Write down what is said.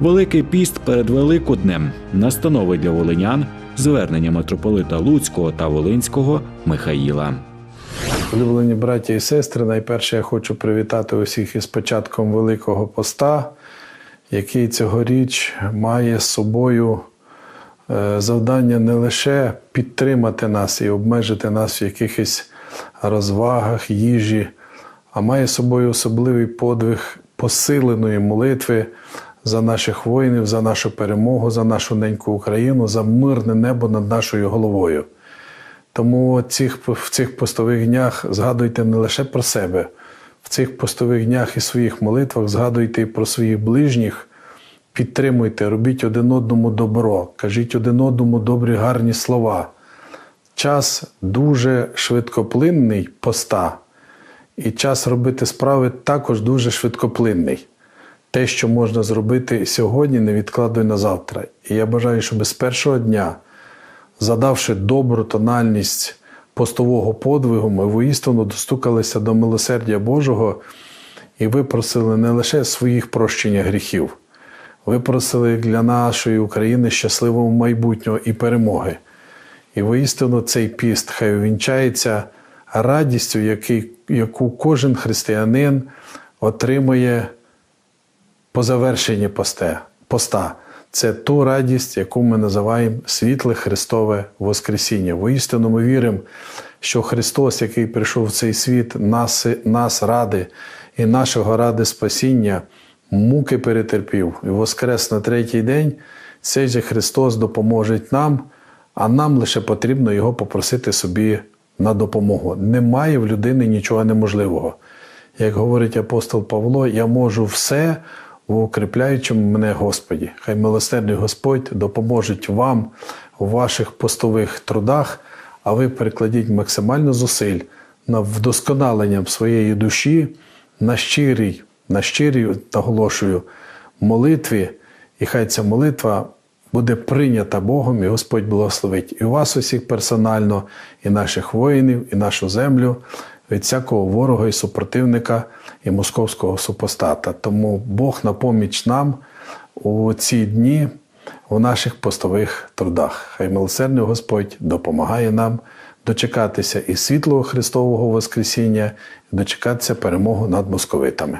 Великий піст перед Великоднем настанови для волинян, звернення митрополита Луцького та Волинського Михаїла. Улюблені браті і сестри, найперше я хочу привітати усіх із початком Великого Поста, який цьогоріч має з собою е, завдання не лише підтримати нас і обмежити нас в якихось розвагах, їжі, а має з собою особливий подвиг посиленої молитви за наших воїнів, за нашу перемогу, за нашу неньку Україну, за мирне небо над нашою головою. Тому цих, в цих постових днях згадуйте не лише про себе, в цих постових днях і своїх молитвах згадуйте і про своїх ближніх, підтримуйте, робіть один одному добро, кажіть один одному добрі, гарні слова. Час дуже швидкоплинний поста, і час робити справи також дуже швидкоплинний. Те, що можна зробити сьогодні, не відкладуй на завтра. І я бажаю, щоб з першого дня задавши добру тональність постового подвигу, ми воістину достукалися до милосердя Божого і випросили не лише своїх прощення гріхів, випросили для нашої України щасливого майбутнього і перемоги. І воістину цей піст хай увінчається радістю, яку кожен християнин отримує по завершенні посте, поста. Це ту радість, яку ми називаємо світле Христове Воскресіння. Воістину ми віримо, що Христос, який прийшов в цей світ, нас, нас ради і нашого ради спасіння, муки перетерпів і воскрес на третій день. Цей же Христос допоможе нам, а нам лише потрібно Його попросити собі на допомогу. Немає в людини нічого неможливого. Як говорить апостол Павло, я можу все в укріпляючому мене Господі. Хай милосердний Господь допоможуть вам у ваших постових трудах, а ви перекладіть максимально зусиль на вдосконалення своєї душі, на щирій, на щирій, наголошую, молитві, і хай ця молитва буде прийнята Богом, і Господь благословить і вас усіх персонально, і наших воїнів, і нашу землю від всякого ворога і супротивника і московського супостата. Тому Бог на поміч нам у ці дні у наших постових трудах. Хай милосердний Господь допомагає нам дочекатися і світлого Христового Воскресіння, дочекатися перемоги над московитами.